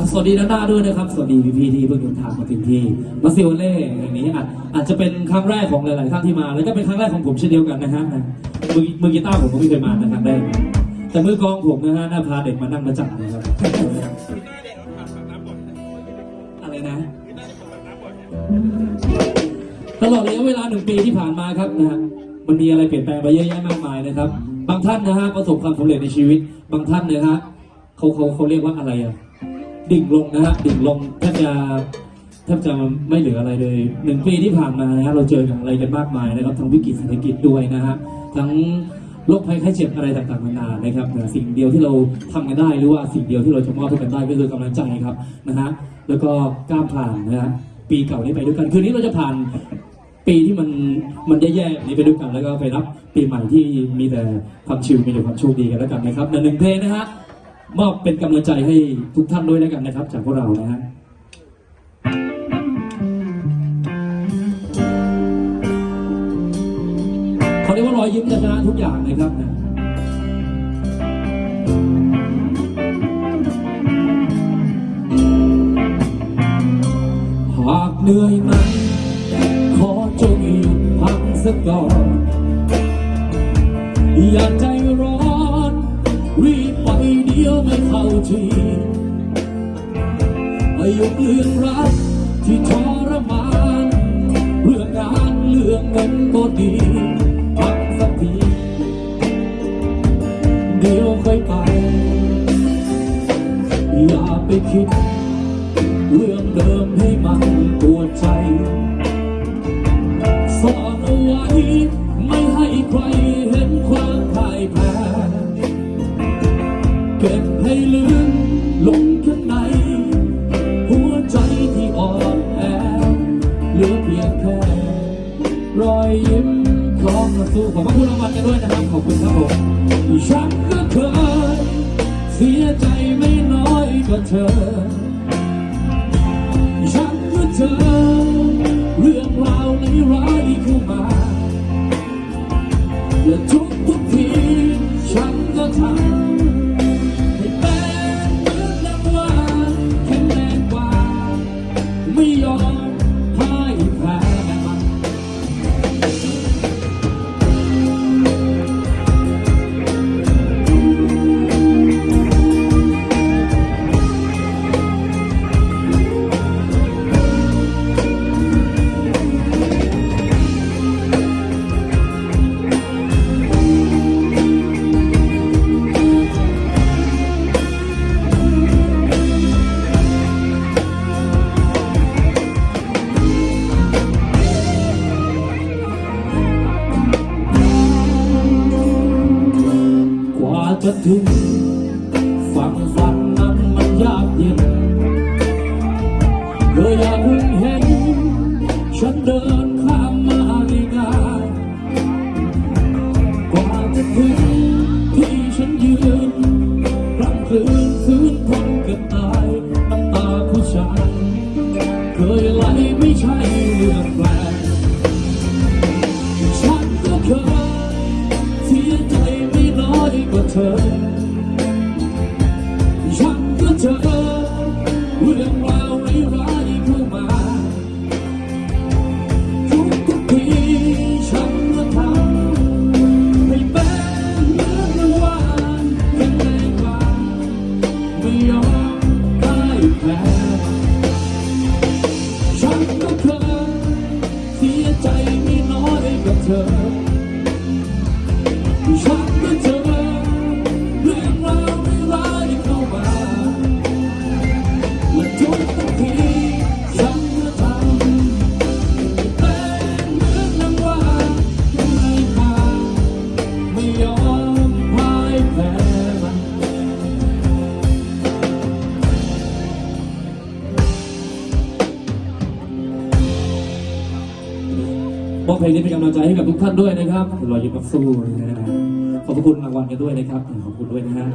อะสวัสดีด้านหน้าด้วยนะครับ สวัสดีพี่ๆที่เพิ่งเดินทางมาถึงที่มาซิโอเล่แห่างนี้อาจอาจจะเป็นครั้งแรกของหลายๆท่านที่มา แล้วก็เป็นครั้งแรกของผมเช่นเดียวกันนะฮะมือมือกีตาร์ผมก็ไม่เคยมานะครั้งแรกแต่มือกลองผมนะฮะน่าพาเด็กมานั่งมาจับนะครับอะไรนะตลอดระยะเวลาหนึ่งปีที่ผ่านมาครับนะฮะมันมีอะไรเปลี่ยนแปลงไปเยอะแยะมากมายนะครับ บางท่านนะฮะประสบความสำเร็จในชีวิต บางท่านนะฮะเขาเขาเขาเรียกว่าอะไรอะ ดิ่งลงนะฮะดิ่งลงแทบจะแทบจะไม่เหลืออะไรเลยหนึ่งปีที่ผ่านมานะฮะเราเจอกับอะไรกันมากมายนะครับทั้งวิกฤตเศรษฐกิจด้วยนะฮะทั้งโรคภัยไข้เจ็บอะไรต่างๆนานานะครับแต่สิ่งเดียวที่เราทำกันได้หรือว่าสิ่งเดียวที่เราจะมอบให้กันได้ก็คือกำลังใจครับนะฮะแล้วก็กล้าผ่านนะฮะปีเก่านี้ไปด้วยกัน คืนนี้เราจะผ่านปีที่มันมันแย่ๆนี้ไปด้วยกันแล้วก็ไปรับปีใหม่ที่มีแต่ความชิลมีแต่ความโชคดีกันแล้วกันนะครับในหนึ่งเพลงนะฮะ มอบเป็นกำลังใจให้ทุกท่านด้วยแล้วกันนะครับ จากพวกเรานะฮะเขาเรียกว่ารอยยิ้มชนะทุกอย่างนะครับนะหากเหนื่อยไหมขอจงหยุดพักสักก่อนอย่าใจร้อน ทีไม่ยกเรื่องรักที่ทรมานเรื่องงานเรื่องเงินก็ดีพักสักทีเดี๋ยวค่อยไป อย่าไปคิด เรื่องเดิมให้มันปวดใจซ่อนเอาไว้ไม่ให้ใครเห็นความพ่ายแพ้เก็บ ลือเพียงแค่รอยยิ้มของมาสู้ขอบพระคุณรางวัลกันด้วยนะครับ ขอบคุณครับผมฉันก็เคยเสียใจไม่น้อยกว่าเธอ กว่าจะถึงฝั่งฝันนั้นมันยากเย็นเธออย่าเพิ่งเห็น ฉันเดินข้ามมาง่ายๆกว่าจะถึง เธอฉันก็เจอเรื่องราวร้ายๆเข้ามาทุกทุกๆทีฉันก็ทำให้เป็นเหมือนเมื่อวานแข็งแรงกว่าไม่ยอมพ่ายแพ้ฉันก็เคยเสียใจไม่น้อยกับเธอฉัน มอบเพลงนี้เป็นกำลังใจให้กับทุกท่านด้วยนะครับรอยยิ้มนักสู้นะฮะขอบพระคุณรางวัลกันด้วยนะครับ ขอบคุณด้วยนะฮะ